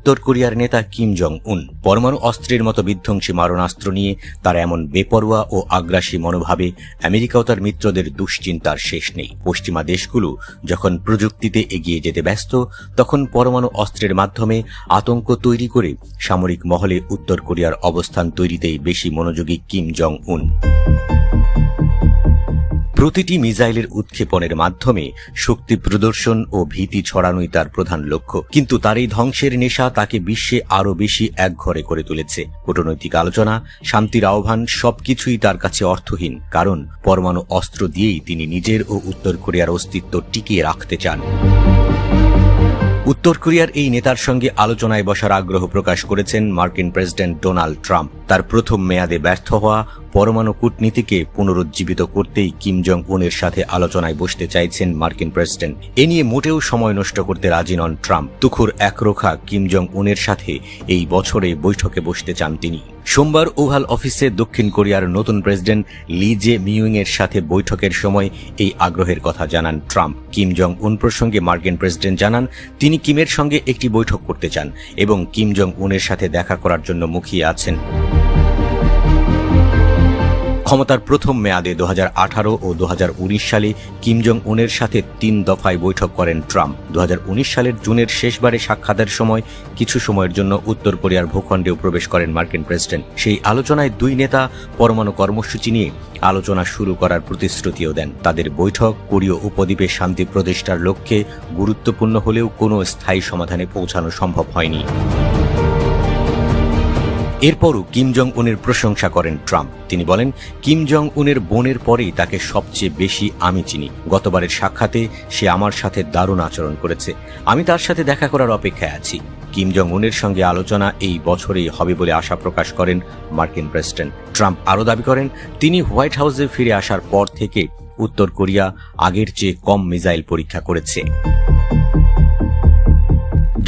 উত্তর কোরিয়ার নেতা কিম জং উন পরমাণু অস্ত্রের মতো বিধ্বংসী মারণাস্ত্র নিয়ে তার এমন বেপরোয়া ও আগ্রাসী মনোভাবে আমেরিকাও তার মিত্রদের দুশ্চিন্তার শেষ নেই। পশ্চিমা দেশগুলো যখন প্রযুক্তিতে এগিয়ে যেতে ব্যস্ত, তখন পরমাণু অস্ত্রের মাধ্যমে আতঙ্ক তৈরি করে সামরিক মহলে উত্তর কোরিয়ার অবস্থান তৈরিতেই বেশি মনোযোগী কিম জং উন প্রতিটি মিসাইলের উৎক্ষেপণের মাধ্যমে শক্তি প্রদর্শন ও ভীতি ছড়ানোই তার প্রধান লক্ষ্য। কিন্তু তার এই ধ্বংসের নেশা তাকে বিশ্বে আরও বেশি একঘরে করে তুলেছে। কূটনৈতিক আলোচনা, শান্তির আহ্বান সবকিছুই তার কাছে অর্থহীন, কারণ পরমাণু অস্ত্র দিয়েই তিনি নিজের ও উত্তর কোরিয়ার অস্তিত্ব টিকিয়ে রাখতে চান। উত্তর কোরিয়ার এই নেতার সঙ্গে আলোচনায় বসার আগ্রহ প্রকাশ করেছেন মার্কিন প্রেসিডেন্ট ডোনাল্ড ট্রাম্প। তার প্রথম মেয়াদে ব্যর্থ হওয়া পরমাণু কূটনীতিকে পুনরুজ্জীবিত করতেই কিম জং উনের সাথে আলোচনায় বসতে চাইছেন মার্কিন প্রেসিডেন্ট। এ নিয়ে মোটেও সময় নষ্ট করতে রাজি নন ট্রাম্প। তুখুর একরোখা কিম জং উনের সাথে এই বছরে বৈঠকে বসতে চান তিনি। সোমবার ওভাল অফিসে দক্ষিণ কোরিয়ার নতুন প্রেসিডেন্ট লি জে মিউং এর সাথে বৈঠকের সময় এই আগ্রহের কথা জানান ট্রাম্প। কিম জং উন প্রসঙ্গে মার্কিন প্রেসিডেন্ট জানান, তিনি কিমের সঙ্গে একটি বৈঠক করতে চান এবং কিম জং উনের সাথে দেখা করার জন্য মুখিয়ে আছেন। ক্ষমতার প্রথম মেয়াদে দু হাজার আঠারো ও দু হাজার উনিশ সালে কিম জং উনের সাথে তিন দফায় বৈঠক করেন ট্রাম্প। দুহাজার উনিশ সালের জুনের শেষবারে সাক্ষাতের সময় কিছু সময়ের জন্য উত্তর কোরিয়ার ভূখণ্ডেও প্রবেশ করেন মার্কিন প্রেসিডেন্ট। সেই আলোচনায় দুই নেতা পরমাণু কর্মসূচি নিয়ে আলোচনা শুরু করার প্রতিশ্রুতিও দেন। তাদের বৈঠক কোরীয় উপদ্বীপে শান্তি প্রতিষ্ঠার লক্ষ্যে গুরুত্বপূর্ণ হলেও কোনো স্থায়ী সমাধানে পৌঁছানো সম্ভব হয়নি। এরপরও কিম জং উনের প্রশংসা করেন ট্রাম্প। তিনি বলেন, কিম জং উনের বোনের পরেই তাকে সবচেয়ে বেশি আমি চিনি। গতবারের সাক্ষাতে সে আমার সাথে দারুণ আচরণ করেছে। আমি তার সাথে দেখা করার অপেক্ষায় আছি। কিম জং উনের সঙ্গে আলোচনা এই বছরেই হবে বলে আশা প্রকাশ করেন মার্কিন প্রেসিডেন্ট। ট্রাম্প আরও দাবি করেন, তিনি হোয়াইট হাউসে ফিরে আসার পর থেকে উত্তর কোরিয়া আগের চেয়ে কম মিসাইল পরীক্ষা করেছে।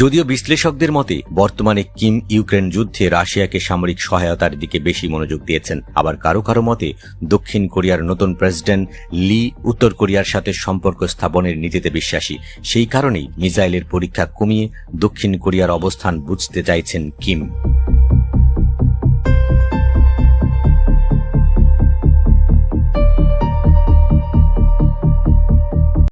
যদিও বিশ্লেষকদের মতে, বর্তমানে কিম ইউক্রেন যুদ্ধে রাশিয়াকে সামরিক সহায়তার দিকে বেশি মনোযোগ দিয়েছেন। আবার কারও কারও মতে, দক্ষিণ কোরিয়ার নতুন প্রেসিডেন্ট লি উত্তর কোরিয়ার সাথে সম্পর্ক স্থাপনের নীতিতে বিশ্বাসী। সেই কারণেই মিসাইলের পরীক্ষা কমিয়ে দক্ষিণ কোরিয়ার অবস্থান বুঝতে চাইছেন কিম।